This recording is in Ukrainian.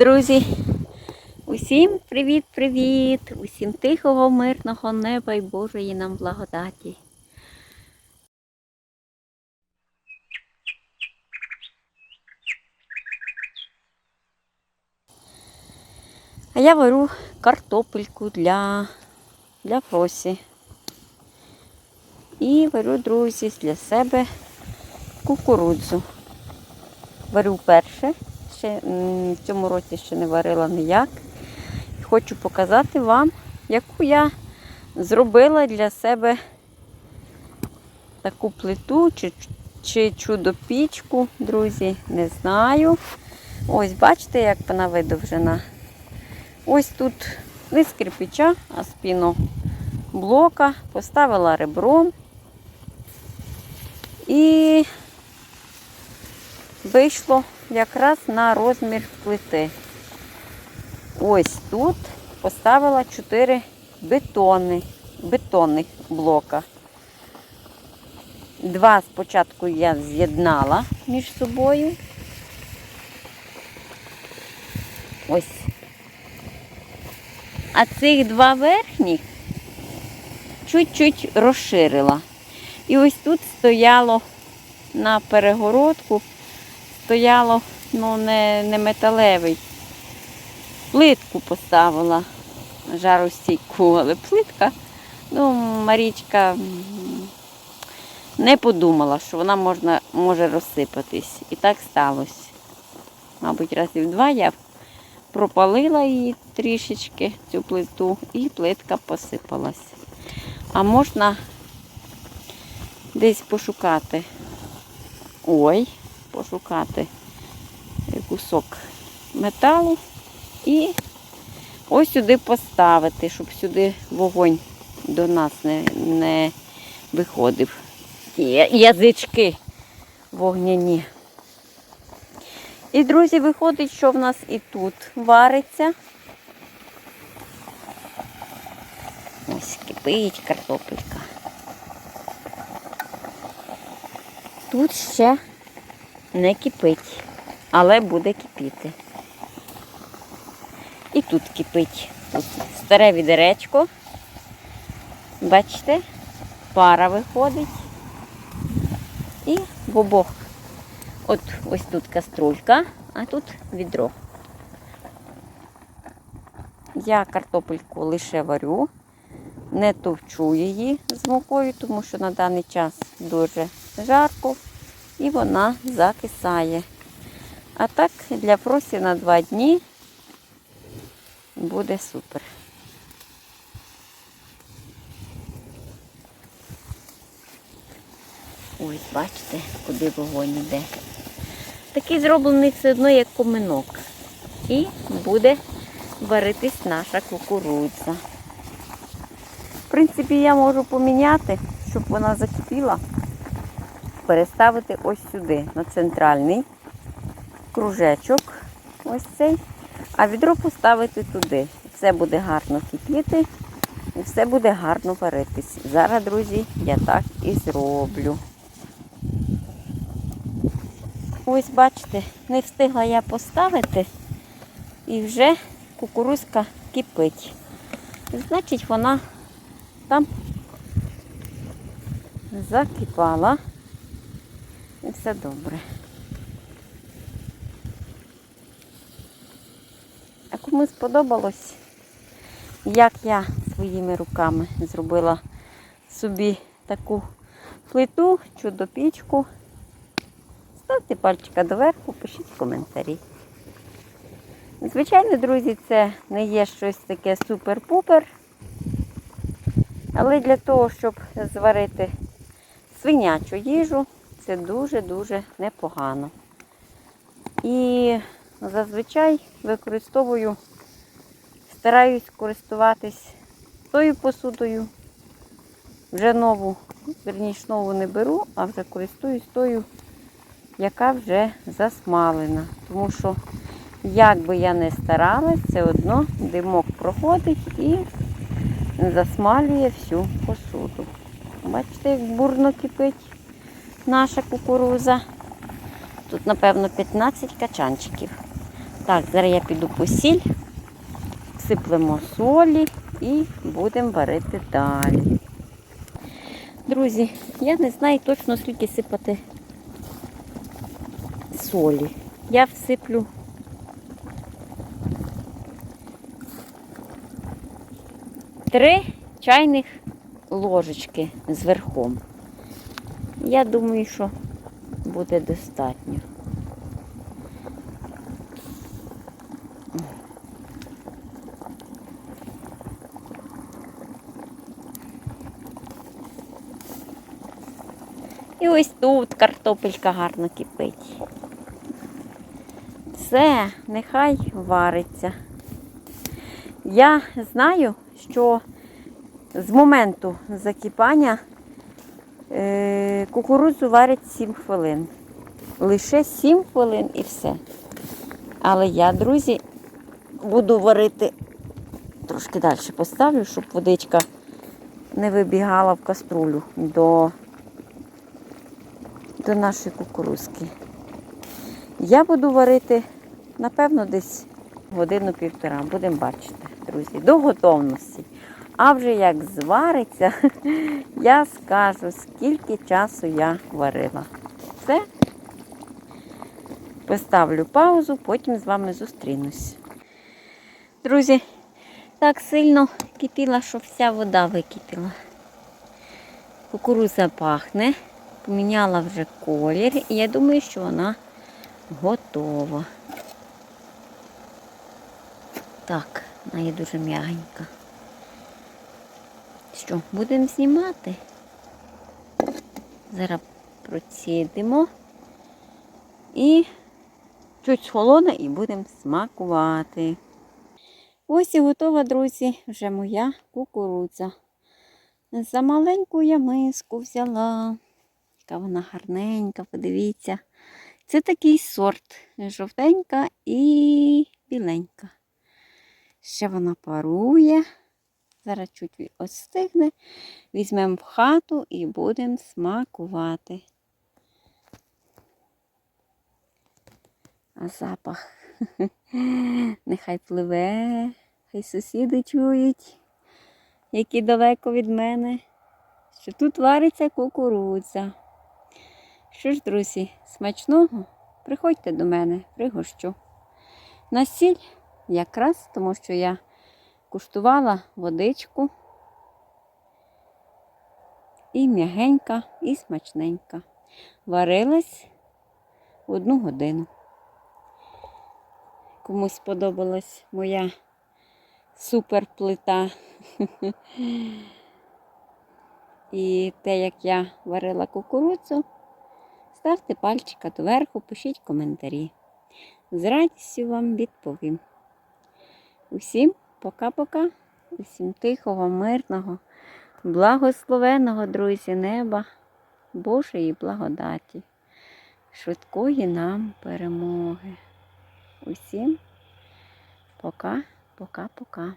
Друзі, усім привіт-привіт! Усім тихого, мирного неба і Божої нам благодаті. А я варю картопельку для, для Фросі. І варю, друзі, для себе кукурудзу. Варю перше, ще в цьому році ще не варила ніяк. Хочу показати вам, яку я зробила для себе таку плиту чи, чи чудо-пічку, друзі, не знаю. Ось бачите, як вона видовжена. Ось тут не з кирпича, а з піноблока. Поставила ребром. І вийшло якраз на розмір плити. Ось тут поставила 4 бетони, бетонних блока. Два спочатку я з'єднала між собою. Ось. А цих два верхніх чуть-чуть розширила. І ось тут стояло на перегородку, стояло ну, не, не металевий. Плитку поставила жаростійку, але плитка, ну, Марічка не подумала, що вона можна, може розсипатись. І так сталося. Мабуть, разів два я пропалила її трішечки, цю плиту, і плитка посипалась. А можна десь пошукати. Ой, пошукати кусок металу і ось сюди поставити, щоб сюди вогонь до нас не, не виходив. Є язички вогняні. І, друзі, виходить, що в нас і тут вариться. Ось кипить картопелька. Тут ще не кипить, але буде кипіти. І тут кипить. Тут старе відеречко. Бачите, пара виходить. І в обох. От ось тут каструлька, а тут відро. Я картопельку лише варю, не товчу її з мукою, тому що на даний час дуже жарко і вона закисає. А так для фросі на два дні буде супер. Ось, бачите, куди вогонь йде. Такий зроблений все одно, як коминок. І буде варитись наша кукурудза. В принципі, я можу поміняти, щоб вона закипіла, переставити ось сюди, на центральний кружечок, ось цей, а відро поставити туди. Все буде гарно кипіти і все буде гарно варитись. Зараз, друзі, я так і зроблю. Ось, бачите, не встигла я поставити і вже кукурузка кипить. Значить, вона там закипала. І все добре. А кому сподобалось, як я своїми руками зробила собі таку плиту, чудо-пічку. Ставте пальчика доверху, пишіть коментарі. Звичайно, друзі, це не є щось таке супер-пупер. Але для того, щоб зварити свинячу їжу, це дуже-дуже непогано. І зазвичай використовую, стараюсь користуватись тою посудою. Вже нову, верніше нову не беру, а вже користуюсь тою, яка вже засмалена. Тому що, як би я не старалась, все одно димок проходить і засмалює всю посуду. Бачите, як бурно кипить наша кукуруза. Тут, напевно, 15 качанчиків. Так, зараз я піду по сіль, сиплемо солі і будемо варити далі. Друзі, я не знаю точно скільки сипати солі. Я всиплю три чайних ложечки з верхом. Я думаю, що буде достатньо. І ось тут картопелька гарно кипить. Все, нехай вариться. Я знаю, що з моменту закипання е, кукурудзу варять 7 хвилин. Лише 7 хвилин і все. Але я, друзі, буду варити трошки далі поставлю, щоб водичка не вибігала в каструлю до, до нашої кукурузки. Я буду варити, напевно, десь годину-півтора. Будемо бачити, друзі, до готовності. А вже як звариться, я скажу, скільки часу я варила. Все. Поставлю паузу, потім з вами зустрінусь. Друзі, так сильно кипіла, що вся вода википіла. Кукуруза пахне, поміняла вже колір, і я думаю, що вона готова. Так, вона є дуже м'ягенька. Що, будемо знімати? Зараз процідимо і чуть схолоне і будемо смакувати. Ось і готова, друзі, вже моя кукурудза. За маленьку я миску взяла. Яка вона гарненька, подивіться. Це такий сорт жовтенька і біленька. Ще вона парує. Зараз чуть остигне. Візьмемо в хату і будемо смакувати. А запах нехай пливе, хай сусіди чують, які далеко від мене, що тут вариться кукурудза. Що ж, друзі, смачного, приходьте до мене, пригощу. На сіль якраз, тому що я куштувала водичку. І м'ягенька, і смачненька. Варилась одну годину. Комусь сподобалась моя суперплита. І те, як я варила кукурудзу, ставте пальчика доверху, пишіть коментарі. З радістю вам відповім. Усім пока-пока, усім тихого, мирного, благословеного, друзі, неба, Божої благодаті, швидкої нам перемоги. Усім пока, пока, пока.